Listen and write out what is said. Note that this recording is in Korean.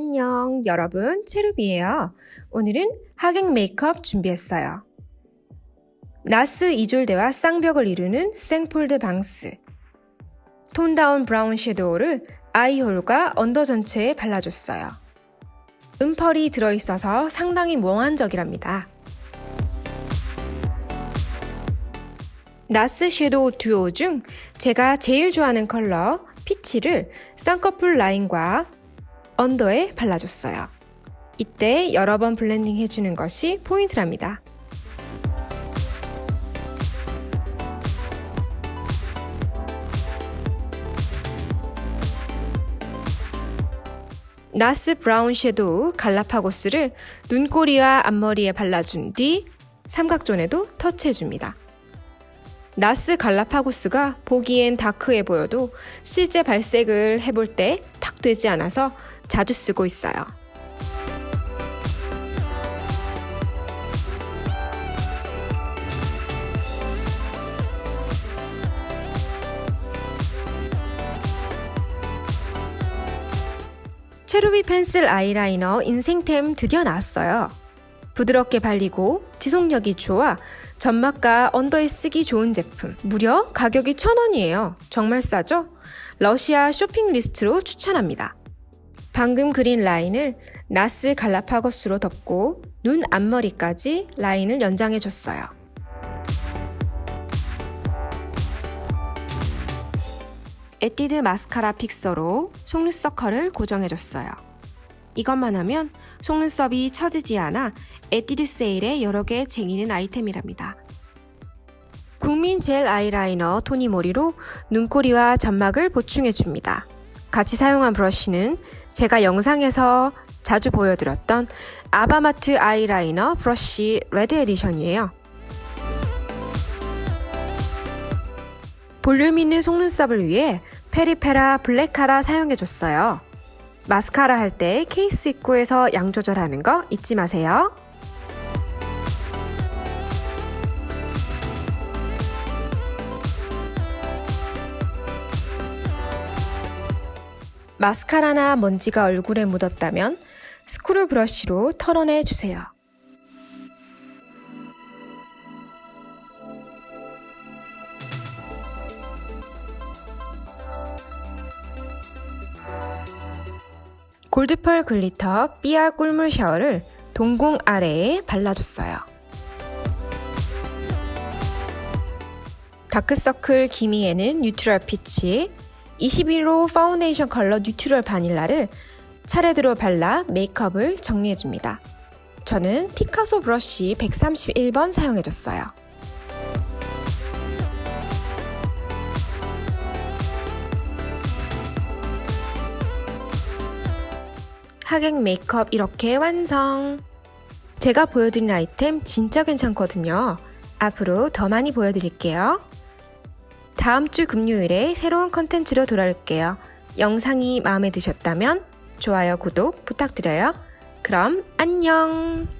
안녕, 여러분. 체루비예요. 오늘은 하객 메이크업 준비했어요. 나스 이졸대와 쌍벽을 이루는 생폴드 방스. 톤다운 브라운 섀도우를 아이홀과 언더 전체에 발라줬어요. 음펄이 들어있어서 상당히 몽환적이랍니다. 나스 섀도우 듀오 중 제가 제일 좋아하는 컬러 피치를 쌍꺼풀 라인과 언더에 발라줬어요. 이때 여러 번 블렌딩 해주는 것이 포인트랍니다. 나스 브라운 섀도우 갈라파고스를 눈꼬리와 앞머리에 발라준 뒤 삼각존에도 터치해줍니다. 나스 갈라파고스가 보기엔 다크해 보여도 실제 발색을 해볼 때 팍 되지 않아서 자주 쓰고 있어요. 체루비 펜슬 아이라이너 인생템 드디어 나왔어요. 부드럽게 발리고 지속력이 좋아 점막과 언더에 쓰기 좋은 제품. 무려 가격이 1,000원이에요. 정말 싸죠? 러시아 쇼핑 리스트로 추천합니다. 방금 그린 라인을 나스 갈라파고스로 덮고 눈 앞머리까지 라인을 연장해 줬어요. 에뛰드 마스카라 픽서로 속눈썹 컬을 고정해 줬어요. 이것만 하면 속눈썹이 처지지 않아 에뛰드 세일에 여러 개 쟁이는 아이템이랍니다. 국민 젤 아이라이너 토니모리로 눈꼬리와 점막을 보충해 줍니다. 같이 사용한 브러쉬는 제가 영상에서 자주 보여드렸던 아바마트 아이라이너 브러쉬 레드 에디션이에요. 볼륨 있는 속눈썹을 위해 페리페라 블랙카라 사용해줬어요. 마스카라 할 때 케이스 입구에서 양 조절하는 거 잊지 마세요. 마스카라나 먼지가 얼굴에 묻었다면 스크류 브러쉬로 털어내 주세요. 골드펄 글리터 삐아 꿀물 샤워를 동공 아래에 발라줬어요. 다크서클 기미에는 뉴트럴 피치, 21호 파운데이션 컬러 뉴트럴 바닐라를 차례대로 발라 메이크업을 정리해줍니다. 저는 피카소 브러쉬 131번 사용해줬어요. 하객 메이크업 이렇게 완성! 제가 보여드린 아이템 진짜 괜찮거든요. 앞으로 더 많이 보여드릴게요. 다음 주 금요일에 새로운 컨텐츠로 돌아올게요. 영상이 마음에 드셨다면 좋아요, 구독 부탁드려요. 그럼 안녕!